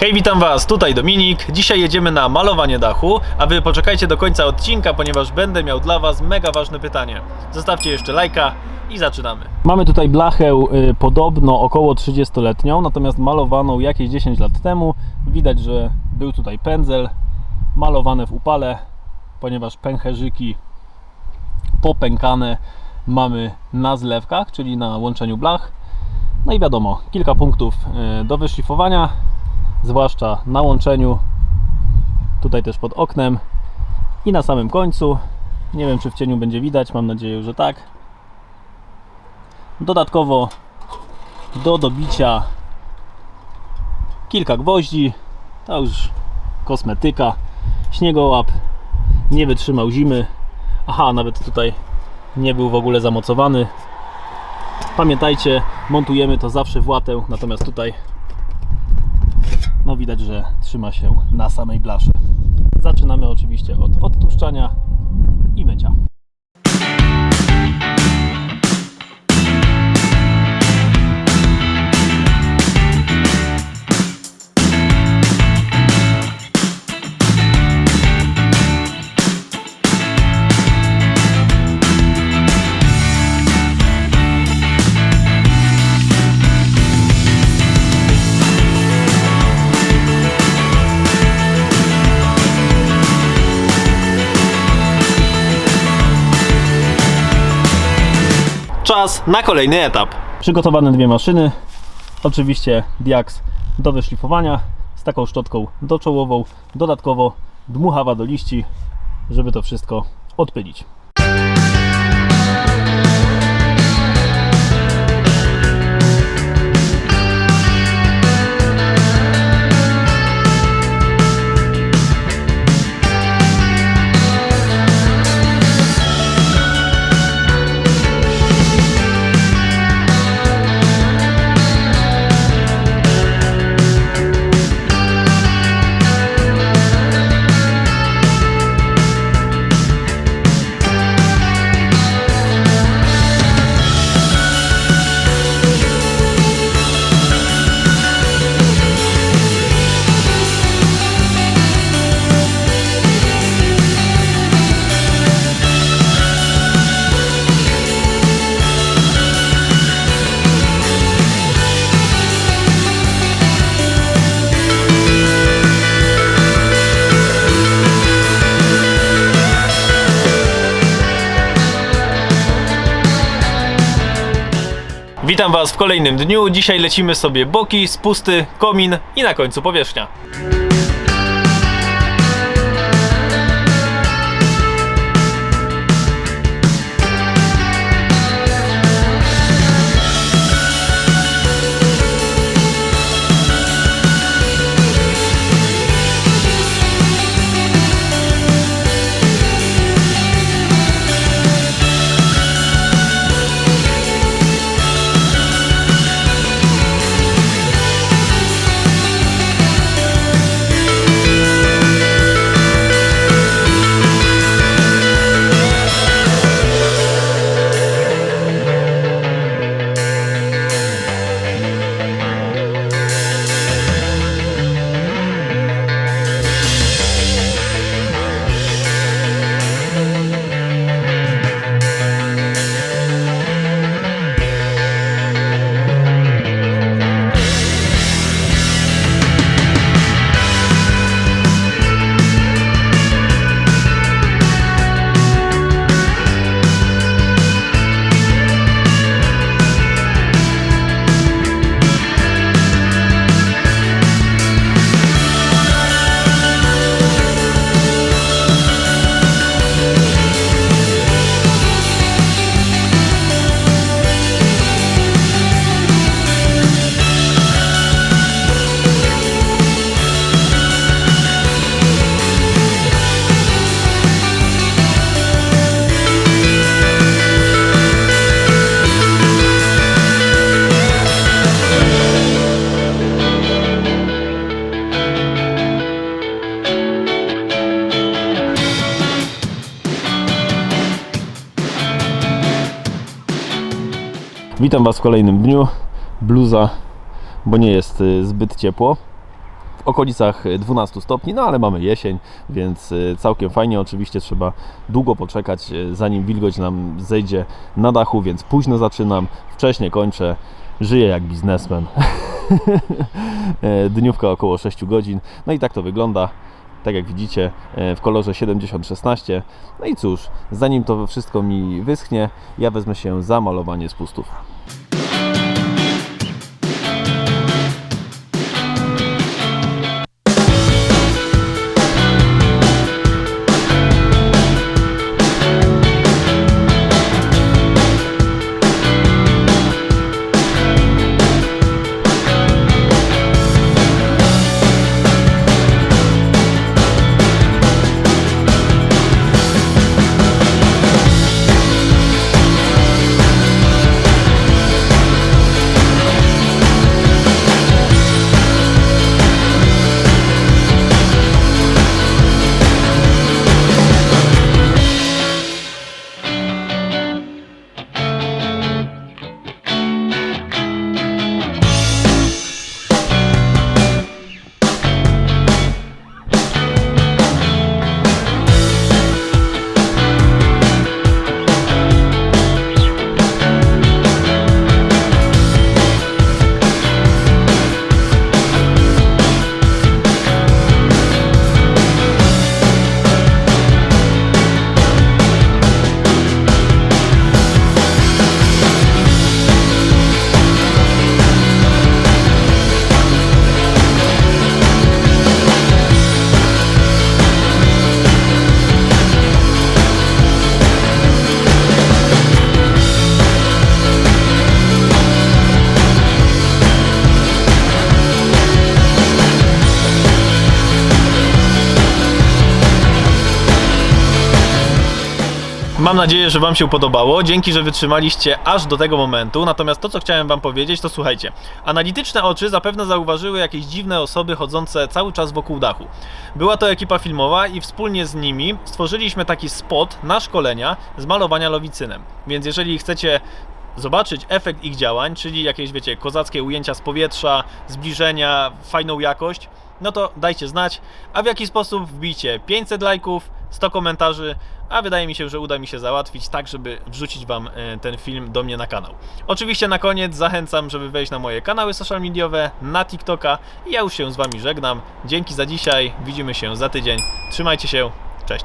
Hej, witam Was, tutaj Dominik. Dzisiaj jedziemy na malowanie dachu, a Wy poczekajcie do końca odcinka, ponieważ będę miał dla Was mega ważne pytanie. Zostawcie jeszcze lajka i zaczynamy. Mamy tutaj blachę y, podobno około 30-letnią, natomiast malowaną jakieś 10 lat temu. Widać, że był tutaj pędzel, malowane w upale, ponieważ pęcherzyki popękane mamy na zlewkach, czyli na łączeniu blach. No i wiadomo, kilka punktów y, do wyszlifowania, zwłaszcza na łączeniu, tutaj też pod oknem i na samym końcu. Nie wiem, czy w cieniu będzie widać, mam nadzieję, że tak. Dodatkowo do dobicia kilka gwoździ, to już kosmetyka, śniegołap, nie wytrzymał zimy. Aha, nawet tutaj nie był w ogóle zamocowany. Pamiętajcie, montujemy to zawsze w łatę, natomiast tutaj no widać, że trzyma się na samej blaszy. Zaczynamy oczywiście od odtłuszczania i mycia. Czas na kolejny etap. Przygotowane dwie maszyny. Oczywiście Diax do wyszlifowania z taką szczotką doczołową. Dodatkowo dmuchawa do liści, żeby to wszystko odpylić. Witam Was w kolejnym dniu. Dzisiaj lecimy sobie boki, spusty, komin i na końcu powierzchnia. Witam Was w kolejnym dniu. Bluza, bo nie jest y, zbyt ciepło. W okolicach 12 stopni, no ale mamy jesień, więc y, całkiem fajnie. Oczywiście trzeba długo poczekać, y, zanim wilgoć nam zejdzie na dachu, więc późno zaczynam, wcześnie kończę. Żyję jak biznesmen. E, Dniówka około 6 godzin. No i tak to wygląda. Tak jak widzicie, e, w kolorze 7016. No i cóż, zanim to wszystko mi wyschnie, ja wezmę się za malowanie spustów. Mam nadzieję, że Wam się podobało. Dzięki, że wytrzymaliście aż do tego momentu. Natomiast to, co chciałem Wam powiedzieć, to słuchajcie. Analityczne oczy zapewne zauważyły jakieś dziwne osoby chodzące cały czas wokół dachu. Była to ekipa filmowa i wspólnie z nimi stworzyliśmy taki spot na szkolenia z malowania lowicynem. Więc jeżeli chcecie zobaczyć efekt ich działań, czyli jakieś, wiecie, kozackie ujęcia z powietrza, zbliżenia, fajną jakość, no to dajcie znać. A w jaki sposób wbijcie 500 lajków, 100 komentarzy, a wydaje mi się, że uda mi się załatwić tak, żeby wrzucić Wam e, ten film do mnie na kanał. Oczywiście na koniec zachęcam, żeby wejść na moje kanały social mediowe, na TikToka ja już się z Wami żegnam. Dzięki za dzisiaj, widzimy się za tydzień. Trzymajcie się, cześć.